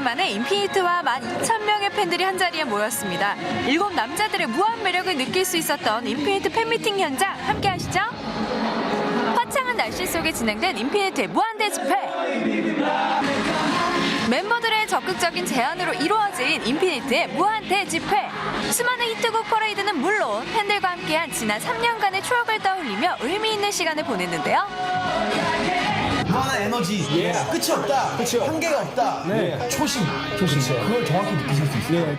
오랜만에 인피니트와 12,000명의 팬들이 한자리에 모였습니다. 일곱 남자들의 무한 매력을 느낄 수 있었던 인피니트 팬미팅 현장 함께 하시죠. 화창한 날씨 속에 진행된 인피니트의 무한대 집회. 멤버들의 적극적인 제안으로 이루어진 인피니트의 무한대 집회. 수많은 히트곡 퍼레이드는 물론 팬들과 함께한 지난 3년간의 추억을 떠올리며 의미 있는 시간을 보냈는데요. 무한한 에너지. 끝이 없다. 한계가 없다. 초심. 초심. 그걸 정확히 느끼실 수 있어요.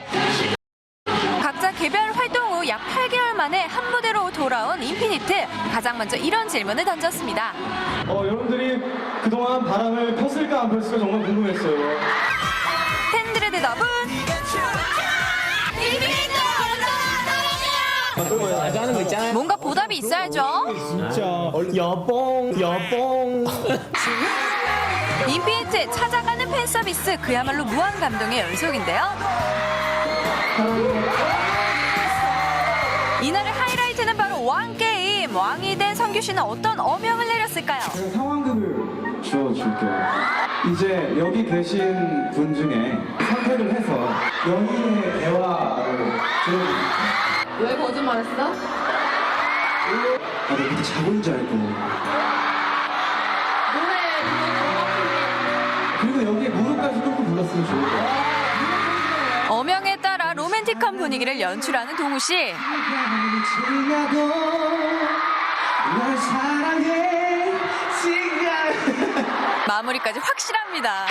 각자 개별 활동 후 약 8개월 만에 한 무대로 돌아온 인피니트. 가장 먼저 이런 질문을 던졌습니다. 어, 여러분들이 그동안 바람을 폈을까 안 폈을까 정말 궁금했어요. 팬들의 대답은 뭔가 보답이 있어야죠. 진짜 여봉 여봉 인피니트 찾아가는 팬 서비스 그야말로 무한 감동의 연속인데요. 이날의 하이라이트는 바로 왕 게임. 왕이 된 성규 씨는 어떤 어명을 내렸을까요? 상황극을 주어줄게요. 이제 여기 계신 분 중에 선택을 해서 연인의 대화를 들어주세요. 왜 거짓말했어? 아, 너 밑에 자고 있는 줄 알고. 노래 그리고 여기에 무릎까지 뚫고 불렀으면 좋을 것 같아요. 어명에 따라 로맨틱한 분위기를 연출하는 동우 씨. 널 사랑해 마무리까지 확실합니다.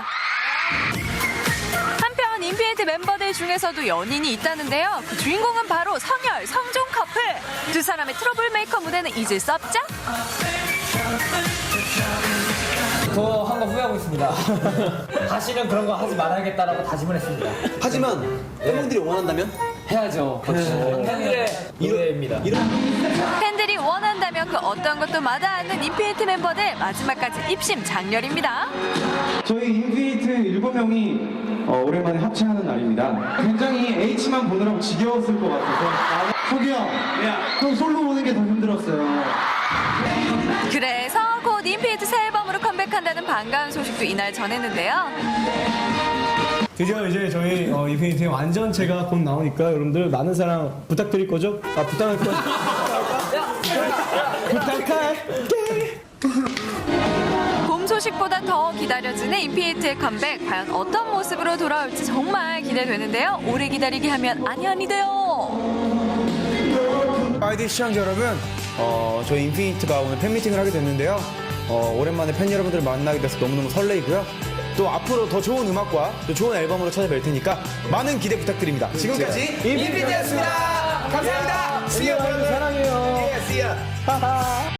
인피니트 멤버들 중에서도 연인이 있다는데요. 그 주인공은 바로 성열, 성종 커플. 두 사람의 트러블 메이커 무대는 잊을 수 없죠? 저 한 거 후회하고 있습니다. 다시는 그런 거 하지 말아야겠다라고 다짐을 했습니다. 하지만 팬분들이 원한다면 해야죠. 팬들의 노래입니다. 팬들이 원한다면 그 어떤 것도 마다 않는 인피니트 멤버들 마지막까지 입심 장렬입니다. 저희 인피니트 일곱 명이 어, 오랜만에 합체하는 날입니다. 굉장히 H만 보느라고 지겨웠을 것 같아서 소기 형, 형 솔로 보는 게 더 힘들었어요. 그래서 곧 인피니트 새 앨범으로 컴백한다는 반가운 소식도 이날 전했는데요. 드디어 이제 저희 어, 이피니티 완전체가 곧 나오니까 여러분들 많은 사랑 부탁드릴 거죠? 아 부탁할 거죠? 소식보다 더 기다려지는 인피니트의 컴백 과연 어떤 모습으로 돌아올지 정말 기대되는데요. 오래 기다리게 하면 아니 아니 돼요. 아이디 시청자 여러분 어, 저희 인피니트가 오늘 팬미팅을 하게 됐는데요 어, 오랜만에 팬 여러분들을 만나게 돼서 너무너무 설레이고요 또 앞으로 더 좋은 음악과 또 좋은 앨범으로 찾아뵐 테니까 많은 기대 부탁드립니다 지금까지 인피니트였습니다 감사합니다 See you, brother. 사랑해요. See ya.